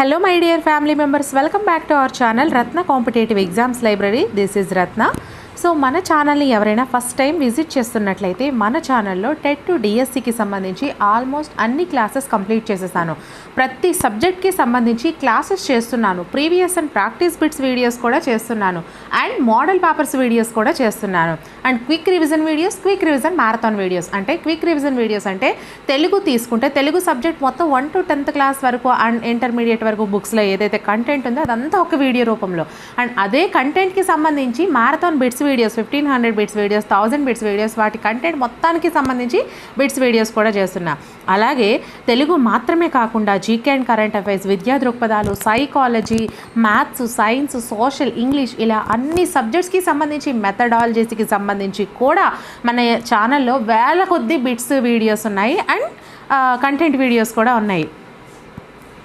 Hello my dear family members, welcome back to our channel Ratna Competitive Exams Library. This is Ratna. So మన ఛానల్ని ఎవరైనా first time visit చేస్తున్నట్లయితే మన ఛానల్లో TET to డిఎస్సికి సంబంధించి ఆల్మోస్ట్ అన్ని క్లాసెస్ కంప్లీట్ చేసేసాను ప్రతి సబ్జెక్ట్కి సంబంధించి క్లాసెస్ చేస్తున్నాను previous and practice bits videos కూడా చేస్తున్నాను అండ్ మోడల్ పేపర్స్ వీడియోస్ కూడా చేస్తున్నాను and quick revision videos quick revision marathon videos అంటే క్విక్ రివిజన్ వీడియోస్ అంటే తెలుగు తీసుకుంటే తెలుగు సబ్జెక్ట్ మొత్తం వన్ టు టెన్త్ క్లాస్ వరకు అండ్ ఇంటర్మీడియట్ వరకు బుక్స్లో ఏదైతే కంటెంట్ ఉందో అదంతా ఒక వీడియో రూపంలో అండ్ అదే కంటెంట్కి సంబంధించి marathon bits videos fifteen hundred bits videos thousand bits videos వాటి కంటెంట్ మొత్తానికి సంబంధించి బిట్స్ వీడియోస్ కూడా చేస్తున్నా అలాగే తెలుగు మాత్రమే కాకుండా జీకే అండ్ కరెంట్ అఫైర్స్ విద్యా దృక్పథాలు psychology maths science social English ఇలా అన్ని సబ్జెక్ట్స్కి సంబంధించి మెథడాలజీస్కి సంబంధించి కూడా మన ఛానల్లో వేల కొద్ది బిట్స్ వీడియోస్ ఉన్నాయి అండ్ కంటెంట్ వీడియోస్ కూడా ఉన్నాయి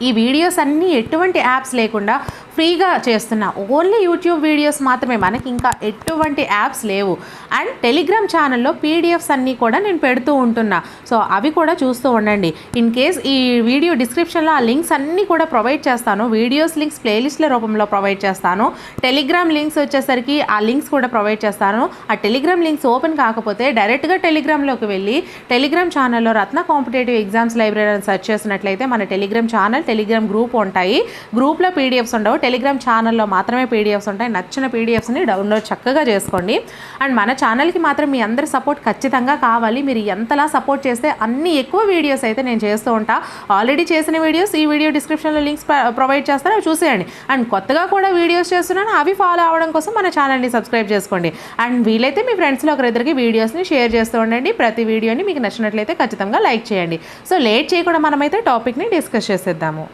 ఈ వీడియోస్ అన్నీ ఎటువంటి యాప్స్ లేకుండా ఫ్రీగా చేస్తున్నా ఓన్లీ యూట్యూబ్ వీడియోస్ మాత్రమే మనకి ఇంకా ఎటువంటి యాప్స్ లేవు అండ్ టెలిగ్రామ్ ఛానల్లో పీడిఎఫ్స్ అన్నీ కూడా నేను పెడుతూ ఉంటున్నా సో అవి కూడా చూస్తూ ఉండండి ఇన్ కేస్ ఈ వీడియో డిస్క్రిప్షన్లో ఆ లింక్స్ అన్నీ కూడా ప్రొవైడ్ చేస్తాను వీడియోస్ లింక్స్ ప్లేలిస్ట్ల రూపంలో ప్రొవైడ్ చేస్తాను టెలిగ్రామ్ లింక్స్ వచ్చేసరికి ఆ లింక్స్ కూడా ప్రొవైడ్ చేస్తాను ఆ టెలిగ్రామ్ లింక్స్ ఓపెన్ కాకపోతే డైరెక్ట్గా టెలిగ్రామ్లోకి వెళ్ళి టెలిగ్రామ్ ఛానల్లో రత్న కాంపిటేటివ్ ఎగ్జామ్స్ లైబ్రరీ అని సెర్చ్ చేసినట్లయితే మన టెలిగ్రామ్ ఛానల్ టెలిగ్రామ్ గ్రూప్ ఉంటాయి గ్రూప్లో పీడిఎఫ్స్ ఉండవు టెలిగ్రామ్ ఛానల్లో మాత్రమే పీడిఎఫ్స్ ఉంటాయి నచ్చిన పీడిఎఫ్స్ని డౌన్లోడ్ చక్కగా చేసుకోండి అండ్ మన ఛానల్కి మాత్రం మీ అందరి సపోర్ట్ ఖచ్చితంగా కావాలి మీరు ఎంతలా సపోర్ట్ చేస్తే అన్ని ఎక్కువ వీడియోస్ అయితే నేను చేస్తూ ఉంటా ఆల్రెడీ చేసిన వీడియోస్ ఈ వీడియో డిస్క్రిప్షన్లో లింక్స్ ప్రొవైడ్ చేస్తాను అవి చూసేయండి అండ్ కొత్తగా కూడా వీడియోస్ చేస్తున్నాను అవి ఫాలో అవ్వడం కోసం మన ఛానల్ని సబ్స్క్రైబ్ చేసుకోండి అండ్ వీలైతే మీ ఫ్రెండ్స్లో ఒకరిద్దరికి వీడియోస్ని షేర్ చేస్తూ ఉండండి ప్రతి వీడియోని మీకు నచ్చినట్లయితే ఖచ్చితంగా లైక్ చేయండి సో లేట్ చేయకుండా మనమైతే టాపిక్ని డిస్కస్ చేసేద్దాము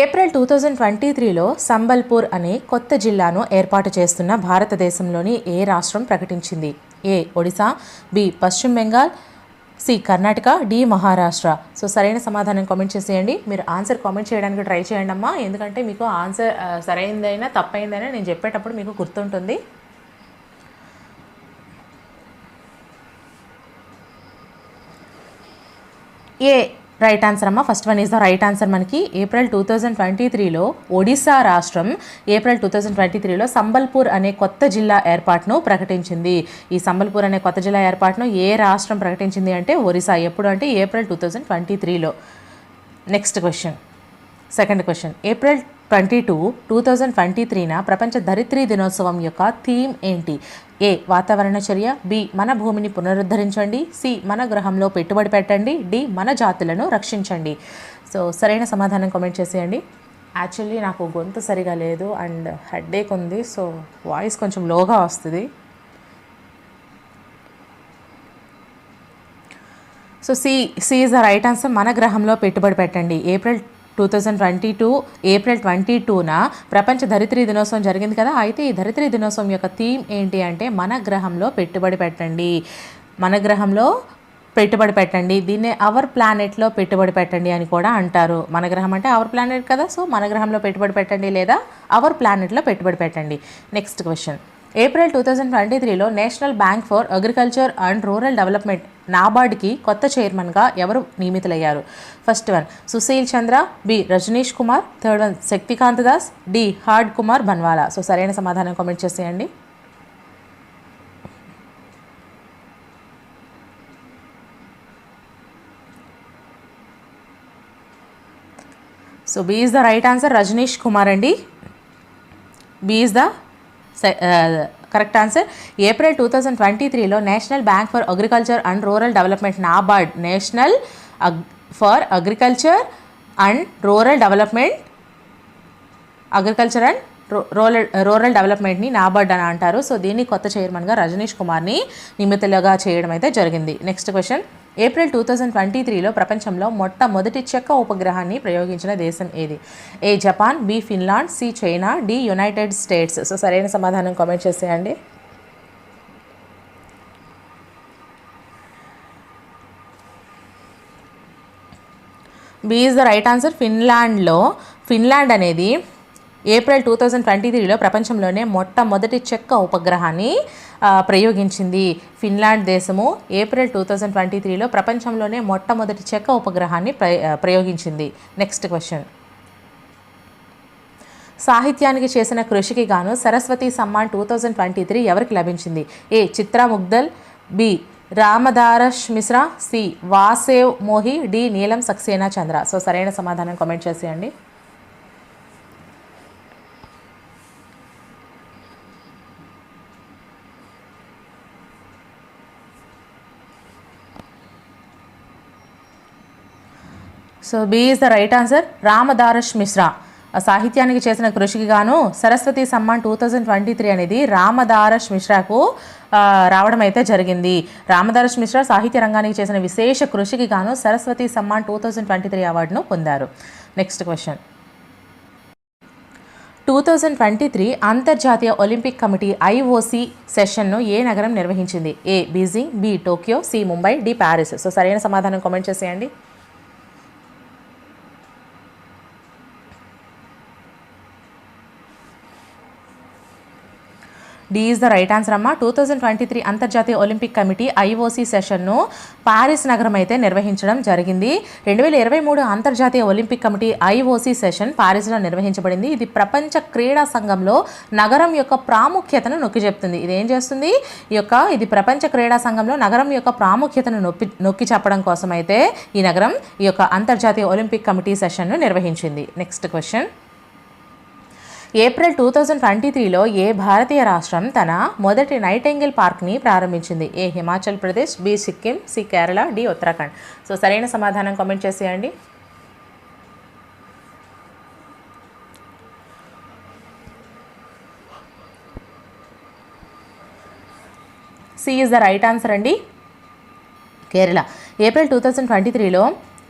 ఏప్రిల్ టూ థౌజండ్ ట్వంటీ త్రీలో సంబల్పూర్ అనే కొత్త జిల్లాను ఏర్పాటు చేస్తున్న భారతదేశంలోని ఏ రాష్ట్రం ప్రకటించింది A Odisha B Paschim Bengal C Karnataka D Maharashtra so సరైన సమాధానం కామెంట్ చేసేయండి మీరు ఆన్సర్ కామెంట్ చేయడానికి ట్రై చేయండి అమ్మా ఎందుకంటే మీకు ఆన్సర్ సరైనదైనా తప్పైందైనా నేను చెప్పేటప్పుడు మీకు గుర్తుంటుంది ఏ రైట్ ఆన్సర్ అమ్మ first one is the right answer మనకి ఏప్రిల్ టూ థౌజండ్ ట్వంటీ త్రీలో ఒడిశా రాష్ట్రం ఏప్రిల్ టూ థౌజండ్ ట్వంటీ త్రీలో సంబల్పూర్ అనే కొత్త జిల్లా ఏర్పాటును ప్రకటించింది ఈ సంబల్పూర్ అనే కొత్త జిల్లా ఏర్పాటును ఏ రాష్ట్రం ప్రకటించింది అంటే ఒరిస్సా ఎప్పుడు అంటే ఏప్రిల్ టూ థౌజండ్ ట్వంటీ త్రీలో next question second question April twenty two two thousand twenty త్రీన ప్రపంచ ధరిత్రీ దినోత్సవం యొక్క థీమ్ ఏంటి ఏ వాతావరణ చర్య బి మన భూమిని పునరుద్ధరించండి సి మన గ్రహంలో పెట్టుబడి పెట్టండి డి మన జాతులను రక్షించండి సో సరైన సమాధానం కామెంట్ చేసేయండి యాక్చువల్లీ నాకు గొంతు సరిగా లేదు అండ్ హెడ్డేక్ ఉంది సో వాయిస్ కొంచెం లోగా వస్తుంది so C C is the right answer మన గ్రహంలో పెట్టుబడి పెట్టండి April two thousand twenty two April twenty టూన ప్రపంచ ధరిత్రి దినోత్సవం జరిగింది కదా అయితే ఈ ధరిత్రి దినోత్సవం యొక్క థీమ్ ఏంటి అంటే మన గ్రహంలో పెట్టుబడి పెట్టండి మన గ్రహంలో పెట్టుబడి పెట్టండి దీన్ని అవర్ ప్లానెట్లో పెట్టుబడి పెట్టండి అని కూడా అంటారు మన గ్రహం అంటే అవర్ ప్లానెట్ కదా సో మన గ్రహంలో పెట్టుబడి పెట్టండి లేదా అవర్ ప్లానెట్లో పెట్టుబడి పెట్టండి next question April two thousand twenty త్రీలో National Bank for Agriculture and Rural Development నాబార్డ్కి కొత్త చైర్మన్గా ఎవరు నియమితులయ్యారు first one Sushil Chandra B Rajnish Kumar third one Shaktikanta Das D Harsh Kumar Bhanwala so సరైన సమాధానం కామెంట్ చేసేయండి so B is the right answer Rajnish Kumar అండి B is the correct answer April two thousand twenty త్రీలో National Bank for Agriculture and Rural Development NABARD National for Agriculture and Rural Development Agriculture and Rural Rural డెవలప్మెంట్ని NABARD అని అంటారు so దీన్ని కొత్త చైర్మన్గా రజనీష్ కుమార్ని నియమితులుగా చేయడం అయితే జరిగింది next question April two thousand twenty త్రీలో ప్రపంచంలో మొట్టమొదటి చెక్క ఉపగ్రహాన్ని ప్రయోగించిన దేశం ఏది A Japan B Finland C China D United States so సరైన సమాధానం కామెంట్ చేసేయండి B is the right answer ఫిన్లాండ్లో ఫిన్లాండ్ అనేది ఏప్రిల్ టూ థౌజండ్ ట్వంటీ త్రీలో ప్రపంచంలోనే మొట్టమొదటి చెక్క ఉపగ్రహాన్ని ప్రయోగించింది ఫిన్లాండ్ దేశము ఏప్రిల్ టూ థౌజండ్ ట్వంటీ త్రీలో ప్రపంచంలోనే మొట్టమొదటి చెక్క ఉపగ్రహాన్ని ప్రయోగించింది నెక్స్ట్ క్వశ్చన్ సాహిత్యానికి చేసిన కృషికి గాను Saraswati Samman two thousand twenty three ఎవరికి లభించింది A Chitra Mudgal B Ramdarash Mishra C Vasdev Mohi D Neelam Saxena Chandra so సరైన సమాధానం కామెంట్ చేసేయండి so B is the right answer Ramdarash Mishra సాహిత్యానికి చేసిన కృషికి గాను Saraswati Samman two thousand twenty three అనేది రామదారష్ మిశ్రాకు రావడం అయితే జరిగింది రామదారష్ మిశ్రా సాహిత్య రంగానికి చేసిన విశేష కృషికి గాను Saraswati Samman two thousand twenty three అవార్డును పొందారు next question two thousand twenty three అంతర్జాతీయ ఒలింపిక్ కమిటీ ఐఓసి సెషన్ను ఏ నగరం నిర్వహించింది A Beijing B Tokyo C Mumbai D Paris so సరైన సమాధానం కామెంట్ చేసేయండి D is the right answer అమ్మ టూ థౌజండ్ ట్వంటీ త్రీ అంతర్జాతీయ ఒలింపిక్ కమిటీ ఐఓసీ సెషన్ను పారిస్ నగరం అయితే నిర్వహించడం జరిగింది రెండు వేల ఇరవై మూడు అంతర్జాతీయ ఒలింపిక్ కమిటీ ఐఓసీ సెషన్ పారిస్లో నిర్వహించబడింది ఇది ప్రపంచ క్రీడా సంఘంలో నగరం యొక్క ప్రాముఖ్యతను నొక్కి చెప్తుంది ఇది ఏం చేస్తుంది ఈ యొక్క ఇది ప్రపంచ క్రీడా సంఘంలో నగరం యొక్క ప్రాముఖ్యతను నొప్పి నొక్కి చెప్పడం కోసం అయితే ఈ నగరం ఈ యొక్క అంతర్జాతీయ ఒలింపిక్ కమిటీ సెషన్ను నిర్వహించింది next question April two thousand twenty త్రీలో ఏ భారతీయ రాష్ట్రం తన మొదటి నైటెంగిల్ పార్క్ని ప్రారంభించింది A Himachal Pradesh B Sikkim C Kerala D Uttarakhand so సరైన సమాధానం కామెంట్ చేసేయండి C is the right answer అండి Kerala April two thousand twenty త్రీలో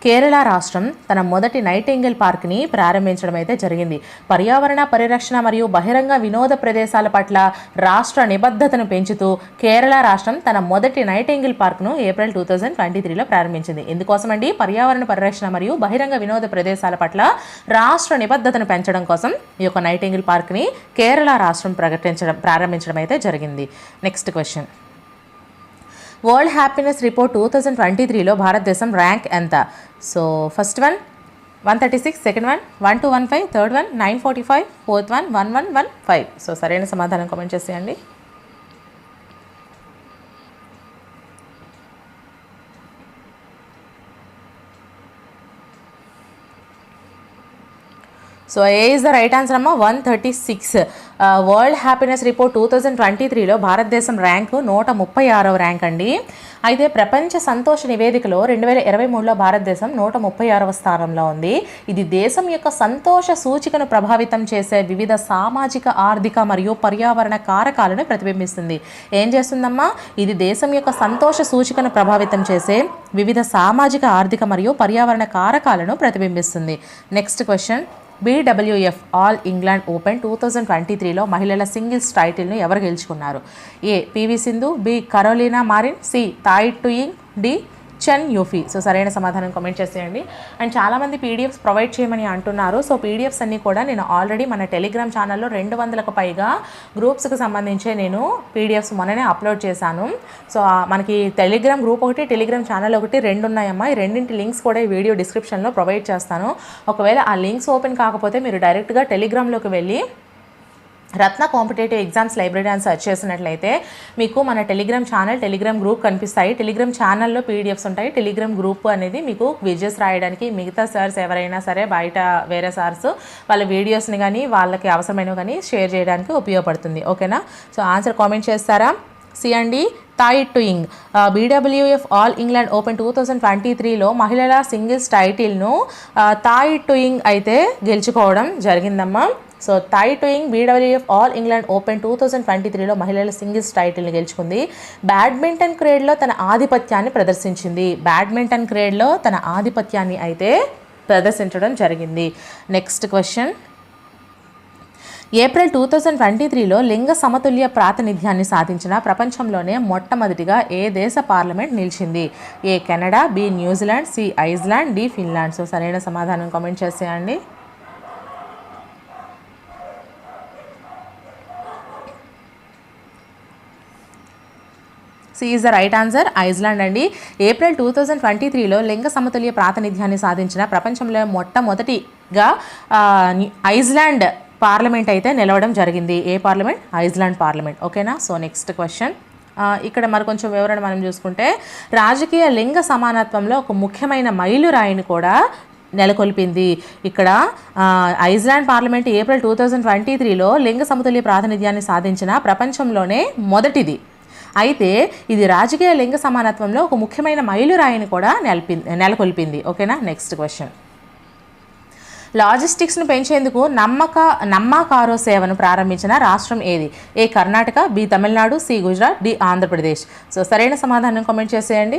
కేరళ రాష్ట్రం తన మొదటి నైటింగిల్ పార్క్ని ప్రారంభించడం అయితే జరిగింది పర్యావరణ పరిరక్షణ మరియు బహిరంగ వినోద ప్రదేశాల పట్ల రాష్ట్ర నిబద్ధతను పెంచుతూ కేరళ రాష్ట్రం తన మొదటి నైటింగిల్ పార్క్ను ఏప్రిల్ టూ థౌజండ్ ట్వంటీ త్రీలో ప్రారంభించింది ఎందుకోసమండి పర్యావరణ పరిరక్షణ మరియు బహిరంగ వినోద ప్రదేశాల పట్ల రాష్ట్ర నిబద్ధతను పెంచడం కోసం ఈ యొక్క నైటింగిల్ పార్క్ని కేరళ రాష్ట్రం ప్రకటించడం ప్రారంభించడం అయితే జరిగింది next question world happiness report two thousand twenty త్రీలో భారతదేశం ర్యాంక్ ఎంత so first one one thirty six second one one two one five third one nine forty five fourth one one one one one five సరైన సమాధానం comment చేసేయండి so A is the right answer అమ్మా one thirty six world happiness report two thousand twenty త్రీలో భారతదేశం rank నూట ముప్పై ఆరవ rank అండి అయితే ప్రపంచ సంతోష నివేదికలో రెండు వేల ఇరవై మూడులో భారతదేశం నూట ముప్పై ఆరవ స్థానంలో ఉంది ఇది దేశం యొక్క సంతోష సూచికను ప్రభావితం చేసే వివిధ సామాజిక ఆర్థిక మరియు పర్యావరణ కారకాలను ప్రతిబింబిస్తుంది ఏం చేస్తుందమ్మా ఇది దేశం యొక్క సంతోష సూచికను ప్రభావితం చేసే వివిధ సామాజిక ఆర్థిక మరియు పర్యావరణ కారకాలను ప్రతిబింబిస్తుంది next question B W F All England Open two thousand twenty త్రీలో మహిళల సింగిల్స్ టైటిల్ను ఎవరు గెలుచుకున్నారు A P V Sindhu B Carolina Marin C Tai Tzu Ying D చన్ యూఫీ so సరైన సమాధానం కమెంట్ చేసేయండి అండ్ చాలామంది పీడిఎఫ్స్ ప్రొవైడ్ చేయమని అంటున్నారు సో పీడిఎఫ్స్ అన్నీ కూడా నేను ఆల్రెడీ మన టెలిగ్రామ్ ఛానల్లో రెండు వందలకు పైగా గ్రూప్స్కి సంబంధించి నేను పీడిఎఫ్స్ మొన్ననే అప్లోడ్ చేశాను సో మనకి టెలిగ్రామ్ గ్రూప్ ఒకటి టెలిగ్రామ్ ఛానల్ ఒకటి రెండు ఉన్నాయమ్మా ఈ రెండింటి లింక్స్ కూడా ఈ వీడియో డిస్క్రిప్షన్లో ప్రొవైడ్ చేస్తాను ఒకవేళ ఆ లింక్స్ ఓపెన్ కాకపోతే మీరు డైరెక్ట్గా టెలిగ్రామ్లోకి వెళ్ళి రత్న కాంపిటేటివ్ ఎగ్జామ్స్ లైబ్రరీ అని సర్చ్ చేసినట్లయితే మీకు మన టెలిగ్రామ్ ఛానల్ టెలిగ్రామ్ గ్రూప్ కనిపిస్తాయి టెలిగ్రామ్ ఛానల్లో పీడిఎఫ్స్ ఉంటాయి టెలిగ్రామ్ గ్రూప్ అనేది మీకు క్విజెస్ రాయడానికి మిగతా సార్స్ ఎవరైనా సరే బయట వేరే సార్స్ వాళ్ళ వీడియోస్ని కానీ వాళ్ళకి అవసరమైనవి కానీ షేర్ చేయడానికి ఉపయోగపడుతుంది ఓకేనా సో ఆన్సర్ కామెంట్ చేస్తారా సిఎండి అండి Tai Tzu Ying B W F All England Open two thousand twenty త్రీలో మహిళల సింగిల్స్ టైటిల్ను థాయిట్ టు ఇంగ్ అయితే గెలుచుకోవడం జరిగిందమ్మా so Tai Tzu Ying B W F All England Open two thousand twenty త్రీలో మహిళల సింగిల్స్ టైటిల్ని గెలుచుకుంది బ్యాడ్మింటన్ క్రీడలో తన ఆధిపత్యాన్ని ప్రదర్శించింది బ్యాడ్మింటన్ క్రీడలో తన ఆధిపత్యాన్ని అయితే ప్రదర్శించడం జరిగింది next question April two thousand twenty త్రీలో లింగ సమతుల్య ప్రాతినిధ్యాన్ని సాధించిన ప్రపంచంలోనే మొట్టమొదటిగా ఏ దేశ పార్లమెంట్ నిలిచింది A Canada B New Zealand C Iceland D Finland so సరైన సమాధానం కామెంట్ చేసేయండి C is the right answer Iceland అండి ఏప్రిల్ టూ థౌజండ్ ట్వంటీ త్రీలో లింగ సమతుల్య ప్రాతినిధ్యాన్ని సాధించిన ప్రపంచంలో మొట్టమొదటిగా ఐస్లాండ్ పార్లమెంట్ అయితే నిలవడం జరిగింది ఏ పార్లమెంట్ ఐస్లాండ్ పార్లమెంట్ ఓకేనా సో నెక్స్ట్ క్వశ్చన్ ఇక్కడ మరి కొంచెం వివరణ మనం చూసుకుంటే రాజకీయ లింగ సమానత్వంలో ఒక ముఖ్యమైన మైలురాయిని కూడా నెలకొల్పింది ఇక్కడ Iceland parliament April two thousand twenty త్రీలో లింగ సమతుల్య ప్రాతినిధ్యాన్ని సాధించిన ప్రపంచంలోనే మొదటిది అయితే ఇది రాజకీయ లింగ సమానత్వంలో ఒక ముఖ్యమైన మైలురాయిని కూడా నెలపింది నెలకొల్పింది ఓకేనా నెక్స్ట్ క్వశ్చన్ లాజిస్టిక్స్ను పెంచేందుకు నమ్మక నమ్మకారో కారో సేవను ప్రారంభించిన రాష్ట్రం ఏది A Karnataka B Tamil Nadu C Gujarat D Andhra Pradesh so సరైన సమాధానం కామెంట్ చేసేయండి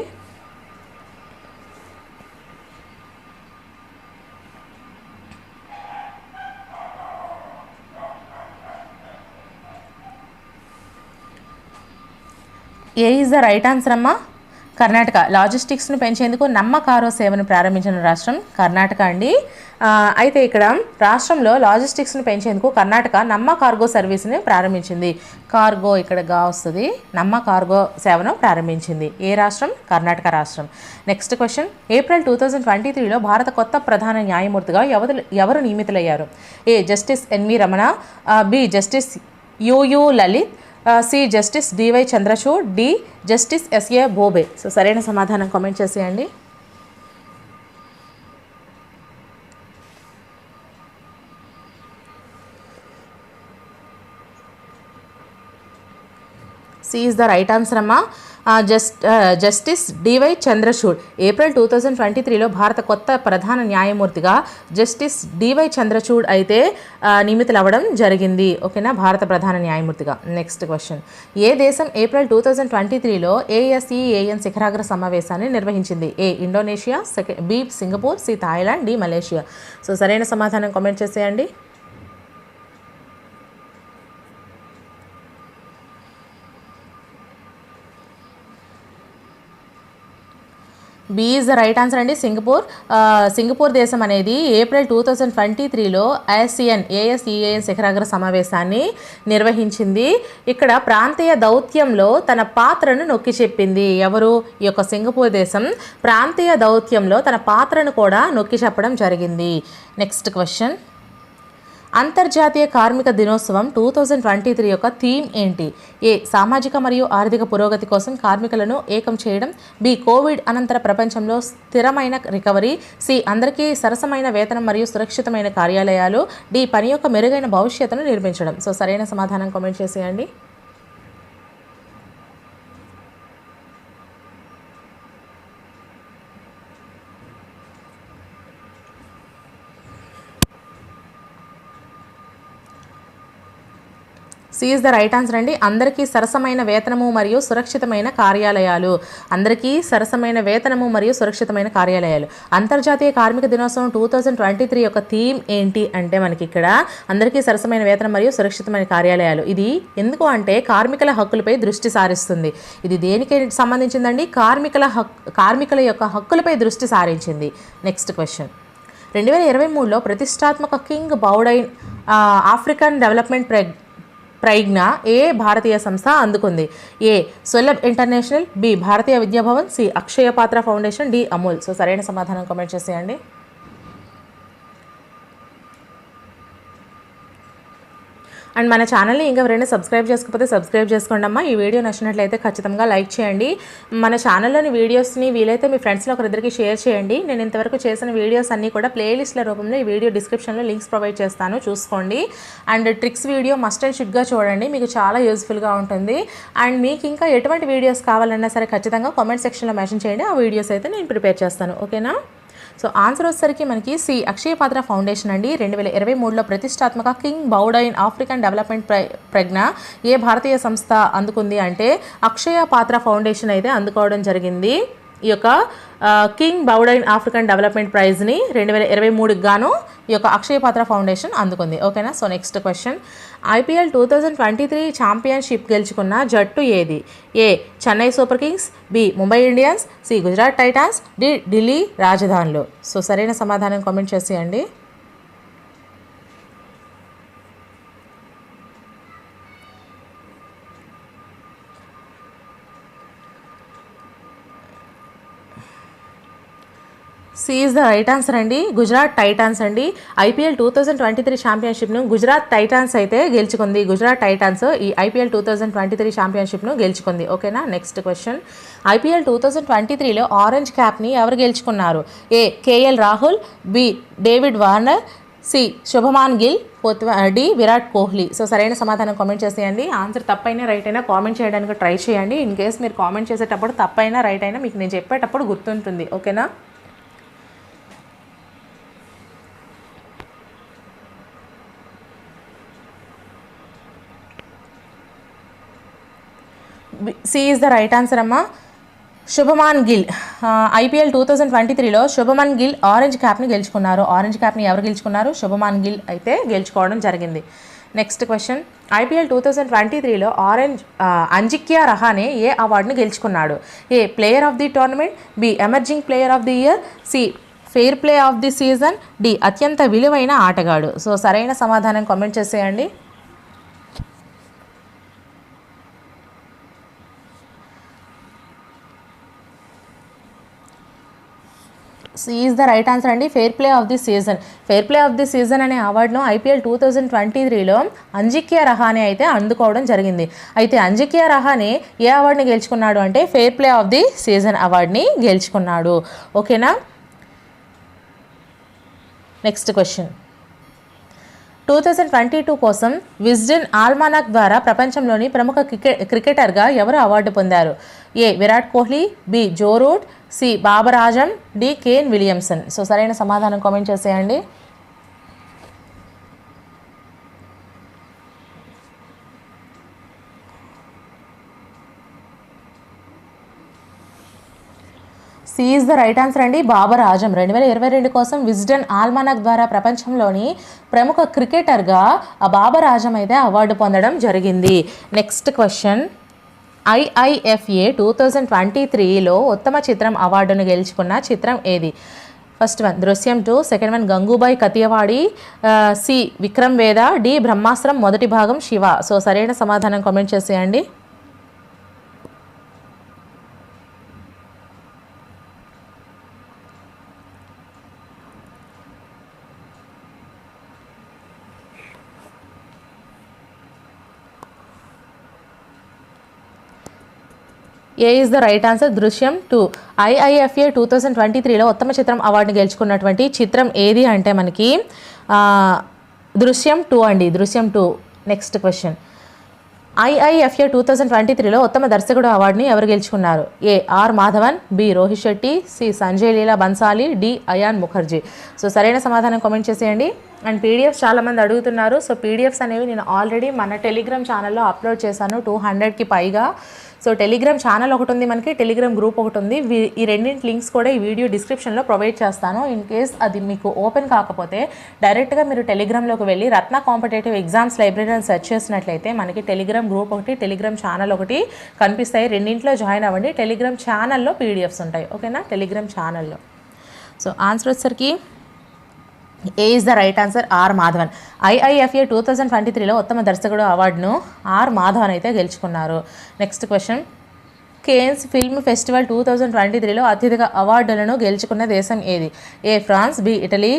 A is the right answer అమ్మా కర్ణాటక లాజిస్టిక్స్ను పెంచేందుకు నమ్మ కారో సేవను ప్రారంభించిన రాష్ట్రం కర్ణాటక అండి అయితే ఇక్కడ రాష్ట్రంలో లాజిస్టిక్స్ను పెంచేందుకు కర్ణాటక నమ్మ కార్గో సర్వీస్ని ప్రారంభించింది కార్గో ఇక్కడ గా వస్తుంది నమ్మ కార్గో సేవను ప్రారంభించింది ఏ రాష్ట్రం కర్ణాటక రాష్ట్రం next question April two thousand twenty త్రీలో భారత కొత్త ప్రధాన న్యాయమూర్తిగా ఎవరు ఎవరు నియమితులయ్యారు A Justice N V Ramana B Justice U U Lalit C Justice D Y Chandrachud D Justice S A Bobde so సరైన సమాధానం కామెంట్ చేసేయండి C is the right answer అమ్మా just Justice D Y Chandrachud April two thousand twenty త్రీలో భారత కొత్త ప్రధాన న్యాయమూర్తిగా justice DY Chandrachud అయితే నియమితులవ్వడం జరిగింది ఓకేనా భారత ప్రధాన న్యాయమూర్తిగా నెక్స్ట్ క్వశ్చన్ ఏ దేశం ఏప్రిల్ టూ థౌజండ్ ట్వంటీ త్రీలో ఏఎస్ఈఏఎన్ e శిఖరాగ్ర సమావేశాన్ని నిర్వహించింది A Indonesia second B Singapore C Thailand D Malaysia so సరైన సమాధానం కామెంట్ చేసేయండి B is the right answer అండి సింగపూర్ సింగపూర్ దేశం అనేది ఏప్రిల్ టూ థౌజండ్ ట్వంటీ త్రీలో ఐఎస్సిఎన్ ఏఎస్ఈఏఎన్ శిఖరాగ్ర సమావేశాన్ని నిర్వహించింది ఇక్కడ ప్రాంతీయ దౌత్యంలో తన పాత్రను నొక్కి చెప్పింది ఎవరు ఈ యొక్క సింగపూర్ దేశం ప్రాంతీయ దౌత్యంలో తన పాత్రను కూడా నొక్కి చెప్పడం జరిగింది నెక్స్ట్ క్వశ్చన్ అంతర్జాతీయ కార్మిక దినోత్సవం టూ థౌజండ్ ట్వంటీ త్రీ యొక్క థీమ్ ఏంటి ఏ సామాజిక మరియు ఆర్థిక పురోగతి కోసం కార్మికులను ఏకం చేయడం బి కోవిడ్ అనంతర ప్రపంచంలో స్థిరమైన రికవరీ సి అందరికీ సరసమైన వేతనం మరియు సురక్షితమైన కార్యాలయాలు డి పని యొక్క మెరుగైన భవిష్యత్తును నిర్మించడం సో సరైన సమాధానం కామెంట్ చేసేయండి సిఈస్ ద రైట్ ఆన్సర్ అండి అందరికీ సరసమైన వేతనము మరియు సురక్షితమైన కార్యాలయాలు అందరికీ సరసమైన వేతనము మరియు సురక్షితమైన కార్యాలయాలు అంతర్జాతీయ కార్మిక దినోత్సవం టూ ట్వంటీ త్రీ యొక్క థీమ్ ఏంటి అంటే మనకి ఇక్కడ అందరికీ సరసమైన వేతనం మరియు సురక్షితమైన కార్యాలయాలు ఇది ఎందుకు అంటే కార్మికుల హక్కులపై దృష్టి సారిస్తుంది ఇది దేనికి సంబంధించిందండి కార్మికుల హక్కు కార్మికుల యొక్క హక్కులపై దృష్టి సారించింది నెక్స్ట్ క్వశ్చన్ రెండు వేల ఇరవై మూడులో ప్రతిష్టాత్మక కింగ్ బౌడైన్ ఆఫ్రికన్ డెవలప్మెంట్ ప్రైజ్ఞ ఏ భారతీయ సంస్థ అందుకుంది A Sulabh international B Bharatiya Vidya Bhavan C Akshaya Patra foundation D Amul so సరైన సమాధానం కామెంట్ చేసేయండి అండ్ మన ఛానల్ని ఇంకా ఎవరైనా సబ్స్క్రైబ్ చేసుకోకపోతే సబ్స్క్రైబ్ చేసుకోండి అమ్మా ఈ వీడియో నచ్చినట్లయితే ఖచ్చితంగా లైక్ చేయండి మన ఛానల్లోని వీడియోస్ని వీలైతే మీ ఫ్రెండ్స్లో ఒకరిద్దరికి షేర్ చేయండి నేను ఇంతవరకు చేసిన వీడియోస్ అన్నీ కూడా ప్లేలిస్ట్ల రూపంలో ఈ వీడియో డిస్క్రిప్షన్లో లింక్స్ ప్రొవైడ్ చేస్తాను చూసుకోండి and tricks video must and షుడ్గా చూడండి మీకు చాలా యూజ్ఫుల్గా ఉంటుంది అండ్ మీకు ఇంకా ఎటువంటి వీడియోస్ కావాలన్నా సరే ఖచ్చితంగా కామెంట్ సెక్షన్లో మెన్షన్ చేయండి ఆ వీడియోస్ అయితే నేను ప్రిపేర్ చేస్తాను ఓకేనా సో ఆన్సర్ వచ్చేసరికి మనకి సి అక్షయ పాత్ర ఫౌండేషన్ అండి రెండు వేల ఇరవై మూడులో ప్రతిష్టాత్మక King Baudouin African Development Prize A భారతీయ సంస్థ అందుకుంది అంటే అక్షయ పాత్ర ఫౌండేషన్ అయితే అందుకోవడం జరిగింది ఈ యొక్క కింగ్ బౌడైన్ ఆఫ్రికన్ డెవలప్మెంట్ ప్రైజ్ని రెండు వేల ఇరవై మూడుకి గాను ఈ యొక్క అక్షయ పాత్ర ఫౌండేషన్ అందుకుంది ఓకేనా so next question IPL two thousand twenty three championship గెలుచుకున్న జట్టు ఏది A Chennai Super Kings B Mumbai Indians C Gujarat Titans D Delhi రాజధానులు సో సరైన సమాధానం కామెంట్ చేసేయండి సీఈస్ ద రైట్ ఆన్సర్ అండి గుజరాత్ టైటాన్స్ అండి IPL two thousand twenty three ఛాంపియన్షిప్ను Gujarat Titans అయితే గెలుచుకుంది గుజరాత్ టైటాన్స్ ఈ IPL two thousand twenty three ఛాంపియన్షిప్ను గెలుచుకుంది ఓకేనా next question IPL two thousand twenty త్రీలో ఆరెంజ్ క్యాప్ని ఎవరు గెలుచుకున్నారు A K L Rahul B David Warner C Shubman Gill D Virat Kohli so సరైన సమాధానం కామెంట్ చేసేయండి ఆన్సర్ తప్పైనా రైట్ అయినా కామెంట్ చేయడానికి ట్రై చేయండి ఇన్ కేస్ మీరు కామెంట్ చేసేటప్పుడు తప్పైనా రైట్ అయినా మీకు నేను చెప్పేటప్పుడు గుర్తుంటుంది ఓకేనా C is the right answer అమ్మా Shubman Gill IPL two thousand twenty త్రీలో శుభమాన్ గిల్ ఆరెంజ్ క్యాప్ని గెలుచుకున్నారు ఆరెంజ్ క్యాప్ని ఎవరు గెలుచుకున్నారు శుభమాన్ గిల్ అయితే గెలుచుకోవడం జరిగింది next question IPL two thousand twenty త్రీలో ఆరెంజ్ అంజిక్యా రహానే ఏ అవార్డును గెలుచుకున్నాడు A player of the tournament B emerging player of the year C fair play of the season D అత్యంత విలువైన ఆటగాడు సో సరైన సమాధానం కామెంట్ చేసేయండి ఈజ్ ద రైట్ ఆన్సర్ అండి fair play of the season fair play of the season అనే అవార్డును IPL two thousand twenty త్రీలో అంజిక్య రహానే అయితే అందుకోవడం జరిగింది అయితే అంజిక్య రహానే ఏ అవార్డుని గెలుచుకున్నాడు అంటే fair play of the season అవార్డుని గెలుచుకున్నాడు ఓకేనా next question two thousand twenty two కోసం విజ్డెన్ ఆల్మానాక్ ద్వారా ప్రపంచంలోని ప్రముఖ క్రికెట్ క్రికెటర్గా ఎవరు అవార్డు పొందారు A Virat Kohli B Joe Root C Babar Azam D Kane Williamson so సరైన సమాధానం కామెంట్ చేసేయండి C is the right answer అండి బాబర్ ఆజం రెండు వేల ఇరవై రెండు కోసం విజ్డన్ ఆల్మానాక్ ద్వారా ప్రపంచంలోని ప్రముఖ క్రికెటర్గా ఆ బాబర్ ఆజం అయితే అవార్డు పొందడం జరిగింది next question IIFA two thousand twenty త్రీలో ఉత్తమ చిత్రం అవార్డును గెలుచుకున్న చిత్రం ఏది first one Drishyam two second one Gangubai Kathiawadi C Vikram Vedha D Brahmastra మొదటి భాగం శివ సో సరైన సమాధానం కామెంట్ చేసేయండి A is the right answer Drishyam two IIFA two thousand twenty త్రీలో ఉత్తమ చిత్రం అవార్డుని గెలుచుకున్నటువంటి చిత్రం ఏది అంటే మనకి దృశ్యం టూ అండి Drishyam two next question IIFA two thousand twenty త్రీలో ఉత్తమ దర్శకుడు అవార్డుని ఎవరు గెలుచుకున్నారు A R Madhavan B Rohit Shetty C Sanjay Leela Bhansali D Ayan Mukerji so సరైన సమాధానం కామెంట్ చేసేయండి అండ్ పీడిఎఫ్స్ చాలామంది అడుగుతున్నారు సో పీడిఎఫ్స్ అనేవి నేను ఆల్రెడీ మన టెలిగ్రామ్ ఛానల్లో అప్లోడ్ చేశాను టూ హండ్రెడ్కి పైగా సో టెలిగ్రామ్ ఛానల్ ఒకటి ఉంది మనకి టెలిగ్రామ్ గ్రూప్ ఒకటి ఉంది ఈ రెండింటి లింక్స్ కూడా ఈ వీడియో డిస్క్రిప్షన్లో ప్రొవైడ్ చేస్తాను ఇన్ కేస్ అది మీకు ఓపెన్ కాకపోతే డైరెక్ట్గా మీరు టెలిగ్రామ్లోకి వెళ్ళి Ratna competitive exams library search చేసినట్లయితే మనకి టెలిగ్రామ్ గ్రూప్ ఒకటి టెలిగ్రామ్ ఛానల్ ఒకటి కనిపిస్తాయి రెండింటిలో జాయిన్ అవ్వండి టెలిగ్రామ్ ఛానల్లో పీడిఎఫ్స్ ఉంటాయి ఓకేనా టెలిగ్రామ్ ఛానల్లో సో ఆన్సర్ వచ్చేసరికి A is the right answer R Madhavan IIFA two thousand twenty త్రీలో ఉత్తమ దర్శకుడు అవార్డును ఆర్ మాధవన్ అయితే గెలుచుకున్నారు next question Cannes Film Festival two thousand twenty త్రీలో అత్యధిక అవార్డులను గెలుచుకున్న దేశం ఏది A France B Italy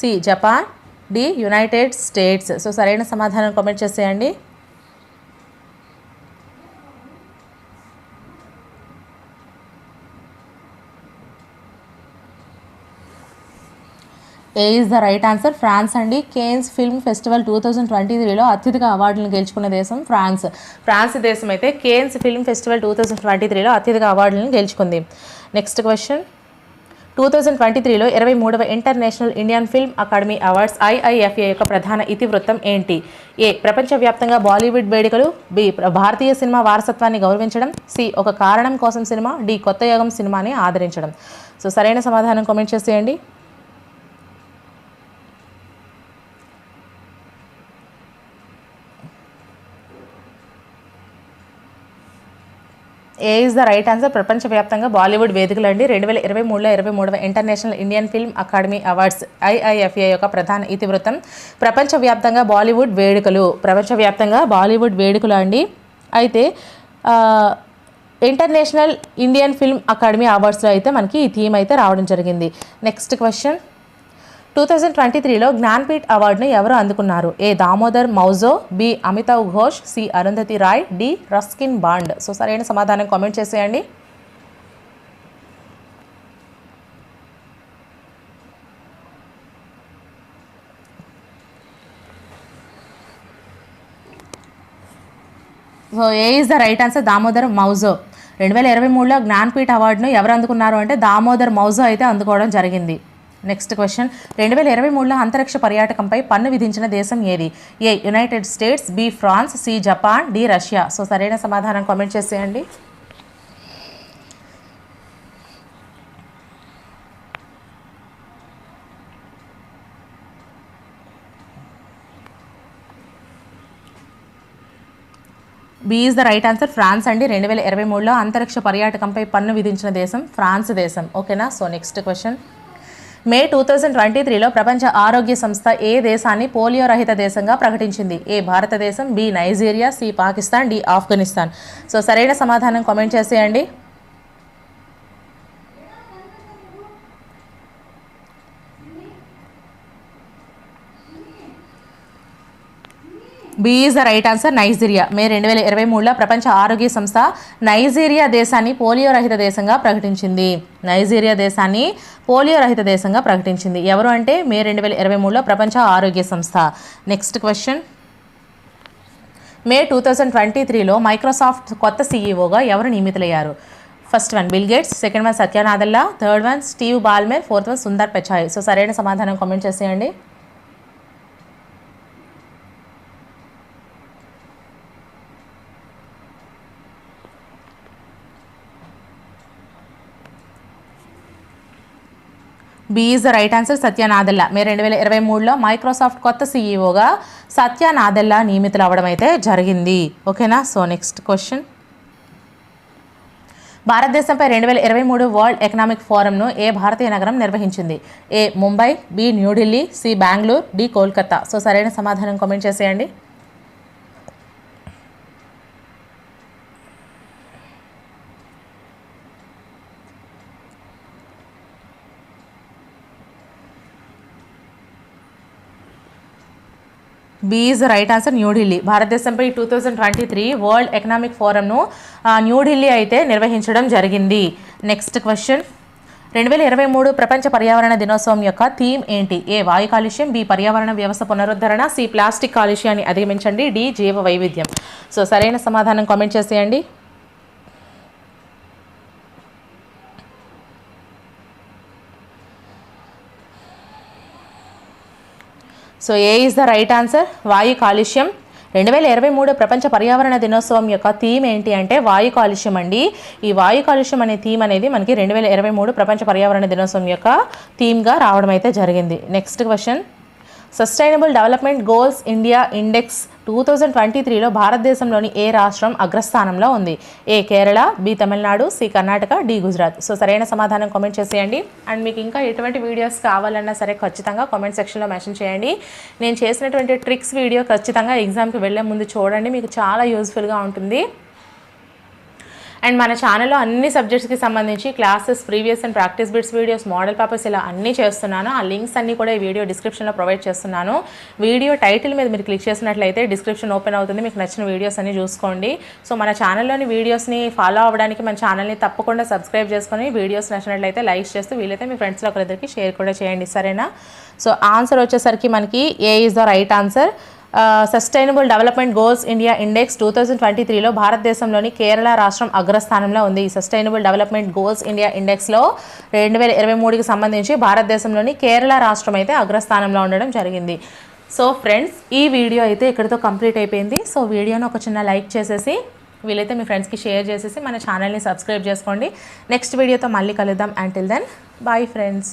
C Japan D United States so సరైన సమాధానం కామెంట్ చేసేయండి A is the right answer France అండి Cannes Film Festival two thousand twenty త్రీలో అత్యధిక అవార్డులను గెలుచుకున్న దేశం ఫ్రాన్స్ ఫ్రాన్స్ దేశం అయితే Cannes Film Festival two thousand twenty త్రీలో అత్యధిక అవార్డులను గెలుచుకుంది next question two thousand twenty త్రీలో ఇరవై మూడవ International Indian Film Academy Awards IIFA యొక్క ప్రధాన ఇతివృత్తం ఏంటి ఏ ప్రపంచవ్యాప్తంగా బాలీవుడ్ వేడుకలు బి భారతీయ సినిమా వారసత్వాన్ని గౌరవించడం సి ఒక కారణం కోసం సినిమా డి కొత్త యోగం సినిమాని ఆదరించడం సో సరైన సమాధానం కామెంట్ చేసేయండి A is the right answer ప్రపంచవ్యాప్తంగా బాలీవుడ్ వేదికలు అండి రెండు వేల ఇరవై మూడులో ఇరవై మూడవ International Indian Film Academy Awards IIFA యొక్క ప్రధాన ఇతివృత్తం ప్రపంచవ్యాప్తంగా బాలీవుడ్ వేడుకలు ప్రపంచవ్యాప్తంగా బాలీవుడ్ వేడుకలు అండి అయితే ఇంటర్నేషనల్ ఇండియన్ ఫిల్మ్ అకాడమీ అవార్డ్స్లో అయితే మనకి ఈ థీమ్ అయితే రావడం జరిగింది next question two thousand twenty త్రీలో జ్ఞాన్పీఠ్ అవార్డును ఎవరు అందుకున్నారు A Damodar Mauzo B Amitav Ghosh C Arundhati Roy D Ruskin Bond so సరైన సమాధానం కామెంట్ చేసేయండి so A is the right answer Damodar Mauzo రెండు వేల ఇరవై మూడులో జ్ఞాన్పీఠ్ అవార్డును ఎవరు అందుకున్నారు అంటే దామోదర్ మౌజో అయితే అందుకోవడం జరిగింది నెక్స్ట్ క్వశ్చన్ రెండు వేల ఇరవై మూడులో అంతరిక్ష పర్యాటకంపై పన్ను విధించిన దేశం ఏది A United States B France C Japan D Russia so సరైన సమాధానం కామెంట్ చేసేయండి B is the right answer France అండి రెండు వేల ఇరవై మూడులో అంతరిక్ష పర్యాటకంపై పన్ను విధించిన దేశం ఫ్రాన్స్ దేశం ఓకేనా so next question May two thousand twenty త్రీలో ప్రపంచ ఆరోగ్య సంస్థ ఏ దేశాన్ని పోలియో రహిత దేశంగా ప్రకటించింది ఏ భారతదేశం B Nigeria C Pakistan D Afghanistan so సరైన సమాధానం కామెంట్ చేసేయండి B is the right answer Nigeria May రెండు వేల ఇరవై మూడులో ప్రపంచ ఆరోగ్య సంస్థ నైజీరియా దేశాన్ని పోలియో రహిత దేశంగా ప్రకటించింది నైజీరియా దేశాన్ని పోలియో రహిత దేశంగా ప్రకటించింది ఎవరు అంటే మే రెండు వేల ఇరవై మూడులో ప్రపంచ ఆరోగ్య సంస్థ next question May two thousand twenty త్రీలో మైక్రోసాఫ్ట్ కొత్త సీఈఓగా ఎవరు నియమితులయ్యారు first one Bill Gates second one Satya Nadella third one Steve Ballmer fourth one Sundar Pichai so సరైన సమాధానం కామెంట్ చేసేయండి B the right answer Satya Nadella May రెండు వేల ఇరవై మూడులో మైక్రోసాఫ్ట్ కొత్త సీఈఓగా సత్య నాదెల్లా నియమితులు అవ్వడం అయితే జరిగింది ఓకేనా సో నెక్స్ట్ క్వశ్చన్ భారతదేశంపై రెండు వేల ఇరవై మూడు వరల్డ్ ఎకనామిక్ ఫోరంను ఏ భారతీయ నగరం నిర్వహించింది A Mumbai B New Delhi C Bengaluru D Kolkata so సరైన సమాధానం కామెంట్ చేసేయండి B is right answer New Delhi భారతదేశంపై two thousand twenty three world economic ఫోరంను New Delhi అయితే నిర్వహించడం జరిగింది నెక్స్ట్ క్వశ్చన్ రెండు వేల ఇరవై మూడు ప్రపంచ పర్యావరణ దినోత్సవం యొక్క థీమ్ ఏంటి ఏ వాయు కాలుష్యం బి పర్యావరణ వ్యవస్థ పునరుద్ధరణ సి ప్లాస్టిక్ కాలుష్యాన్ని అధిగమించండి డి జీవ వైవిధ్యం సో సరైన సమాధానం కామెంట్ చేసేయండి so A is the right answer వాయు కాలుష్యం రెండు వేల ఇరవై మూడు ప్రపంచ పర్యావరణ దినోత్సవం యొక్క థీమ్ ఏంటి అంటే వాయు కాలుష్యం అండి ఈ వాయు కాలుష్యం అనే థీమ్ అనేది మనకి రెండు వేల ఇరవై మూడు ప్రపంచ పర్యావరణ దినోత్సవం యొక్క థీమ్గా రావడం అయితే జరిగింది next question sustainable development goals India index two thousand twenty త్రీలో భారతదేశంలోని ఏ రాష్ట్రం అగ్రస్థానంలో ఉంది A Kerala B Tamil Nadu C Karnataka D Gujarat so సరైన సమాధానం కామెంట్ చేసేయండి అండ్ మీకు ఇంకా ఎటువంటి వీడియోస్ కావాలన్నా సరే ఖచ్చితంగా కామెంట్ సెక్షన్లో మెన్షన్ చేయండి నేను చేసినటువంటి ట్రిక్స్ వీడియో ఖచ్చితంగా ఎగ్జామ్కి వెళ్ళే ముందు చూడండి మీకు చాలా యూజ్ఫుల్గా ఉంటుంది అండ్ మన ఛానల్లో అన్ని సబ్జెక్ట్స్కి సంబంధించి classes previous and practice bits videos model papers ఇలా అన్నీ చేస్తున్నాను ఆ లింక్స్ అన్నీ కూడా ఈ వీడియో డిస్క్రిప్షన్లో ప్రొవైడ్ చేస్తున్నాను వీడియో టైటిల్ మీద మీరు క్లిక్ చేసినట్లయితే డిస్క్రిప్షన్ ఓపెన్ అవుతుంది మీకు నచ్చిన వీడియోస్ అన్ని చూసుకోండి సో మన ఛానల్లోని వీడియోస్ని ఫాలో అవ్వడానికి మన ఛానల్ని తప్పకుండా సబ్స్క్రైబ్ చేసుకొని వీడియోస్ నచ్చినట్లయితే లైక్ చేస్తూ వీలైతే మీ ఫ్రెండ్స్లో ఒకరిద్దరికి షేర్ కూడా చేయండి సరేనా సో ఆన్సర్ వచ్చేసరికి మనకి A is the right answer sustainable development goals India index two thousand twenty త్రీలో భారతదేశంలోని కేరళ రాష్ట్రం అగ్రస్థానంలో ఉంది ఈ సస్టైనబుల్ డెవలప్మెంట్ గోల్స్ ఇండియా ఇండెక్స్లో రెండు వేల ఇరవై మూడుకి సంబంధించి భారతదేశంలోని కేరళ రాష్ట్రం అయితే అగ్రస్థానంలో ఉండడం జరిగింది సో ఫ్రెండ్స్ ఈ వీడియో అయితే ఇక్కడితో కంప్లీట్ అయిపోయింది సో వీడియోను ఒక చిన్న లైక్ చేసేసి వీలైతే మీ ఫ్రెండ్స్కి షేర్ చేసేసి మన ఛానల్ని సబ్స్క్రైబ్ చేసుకోండి నెక్స్ట్ వీడియోతో మళ్ళీ కలుద్దాం అంటిల్ దెన్ బాయ్ ఫ్రెండ్స్